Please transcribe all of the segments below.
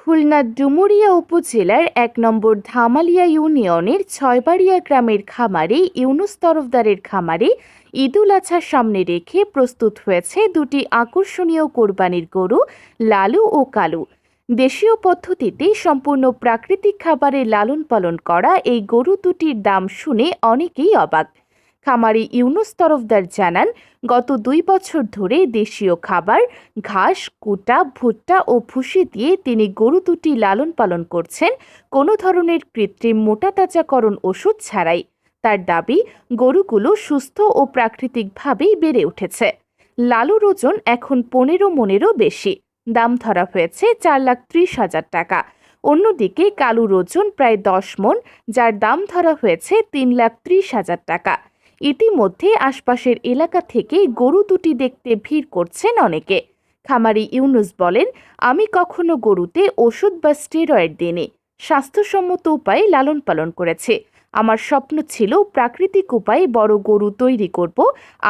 খুলনার ডুমুরিয়া উপজেলার এক নম্বর ধামালিয়া ইউনিয়নের ছয়বাড়িয়া গ্রামের খামারে ইউনুস তরফদারের খামারে ঈদুল আজহার সামনে রেখে প্রস্তুত হয়েছে দুটি আকর্ষণীয় কোরবানির গরু, লালু ও কালু। দেশীয় পদ্ধতিতে সম্পূর্ণ প্রাকৃতিক খাবারে লালন পালন করা এই গরু দুটির দাম শুনে অনেকেই অবাক। খামারি ইউনুস তরফদার জানান, গত দুই বছর ধরে দেশীয় খাবার, ঘাস, কুটা, ভুট্টা ও ভুসি দিয়ে তিনি গরু দুটি লালন পালন করছেন, কোনো ধরনের কৃত্রিম মোটাতাজাকরণ ওষুধ ছাড়াই। তার দাবি, গরুগুলো সুস্থ ও প্রাকৃতিকভাবেই বেড়ে উঠেছে। লালুর ওজন এখন পনেরো মনেরও বেশি। দাম ধরা হয়েছে চার লাখ ত্রিশ হাজার টাকা। অন্যদিকে কালুর ওজন প্রায় দশ মন, যার দাম ধরা হয়েছে তিন লাখ ত্রিশ হাজার টাকা। ইতিমধ্যে আশপাশের এলাকা থেকে গরু দুটি দেখতে ভিড় করছেন অনেকে। খামারি ইউনুস বলেন, আমি কখনো গরুতে ওষুধ বা স্টেরয়েড দিনে স্বাস্থ্যসম্মত উপায়ে লালন পালন করেছে। আমার স্বপ্ন ছিল প্রাকৃতিক উপায়ে বড় গরু তৈরি করব।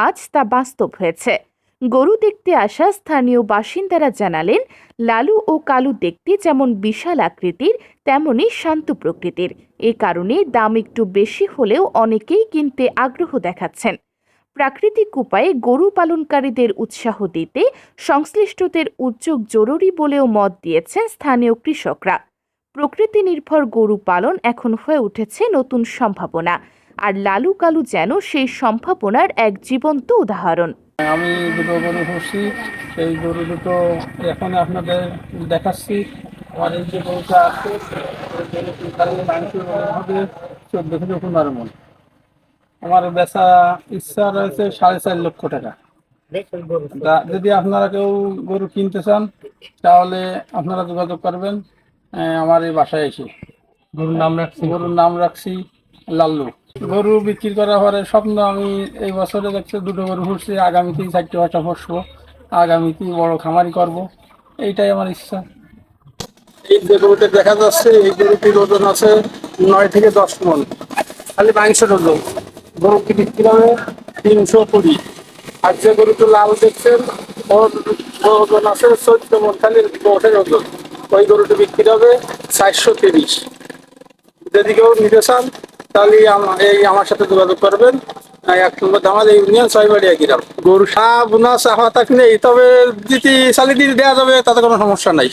আজ তা বাস্তব হয়েছে। গরু দেখতে আসা স্থানীয় বাসিন্দারা জানালেন, লালু ও কালু দেখতে যেমন বিশাল আকৃতির, তেমনই শান্ত প্রকৃতির। এ কারণে দাম একটু বেশি হলেও অনেকেই কিনতে আগ্রহ দেখাচ্ছেন। প্রাকৃতিক উপায়ে গরু পালনকারীদের উৎসাহ দিতে সংশ্লিষ্টদের উদ্যোগ জরুরি বলেও মত দিয়েছেন স্থানীয় কৃষকরা। প্রকৃতি নির্ভর গরু পালন এখন হয়ে উঠেছে নতুন সম্ভাবনা। আর লালু কালু যেন সেই সম্ভাবনার এক জীবন্ত উদাহরণ। আমি দুটো গরু পুষছি সেই গরু দুটো এখন আপনাদের দেখাচ্ছি। আমার এই যে গরুটা আছে মাংস হবে চোদ্দ থেকে পনেরো মন। আমার বেচা ইচ্ছা রয়েছে সাড়ে চার লক্ষ টাকা। যদি আপনারা কেউ গরু কিনতে চান তাহলে আপনারা যোগাযোগ করবেন আমার এই বাসায় এসে। গরুর নাম রাখছি। গরুর নাম রাখছি লাল্লু। গরু বিক্রি করার পরে স্বপ্ন আমি এই বছরে দেখছি দুটো গরু ফুটছি আগামীতেই চারটে পাঁচটা বসবো আগামীতেই বড় খামারি করব। এইটাই আমার ইচ্ছা। এই যে গরুতে দেখা যাচ্ছে, এই গরুটির ওজন আছে নয় থেকে দশ মন। খালি মাংসের ওজন। গরুটি বিক্রি হবে তিনশো কুড়ি। আর যে গরুটি লাল দেখছেন, ওর ওজন আছে চোদ্দ মন, খালি গোঠের ওজন। ওই গরুটি বিক্রি হবে চারশো তিরিশ। যদি কেউ নিতে চান তাহলে এই আমার সাথে যোগাযোগ করবেন। এক নম্বর দামাল ইউনিয়ন ছয়বাড়িয়া গ্রাম গরু সাহ বুনা চাহা তাক নেই তবে দিতে চালি দিতে দেওয়া যাবে তাতে কোনো সমস্যা নাই।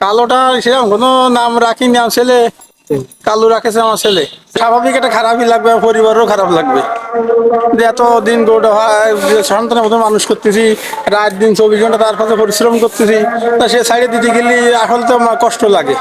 কালোটা সেরকম কোনো নাম রাখিনি আমার ছেলে। কালো রাখেছে আমার ছেলে। স্বাভাবিক এটা খারাপই লাগবে পরিবারও খারাপ লাগবে। যে এত দিন গরুটা হয়, সন্তানের মতো মানুষ করতেছি রাত দিন চব্বিশ ঘণ্টা তার পাশে পরিশ্রম করতেছি তা সে সাইডে দিতে গেলে আসলে তো কষ্ট লাগে।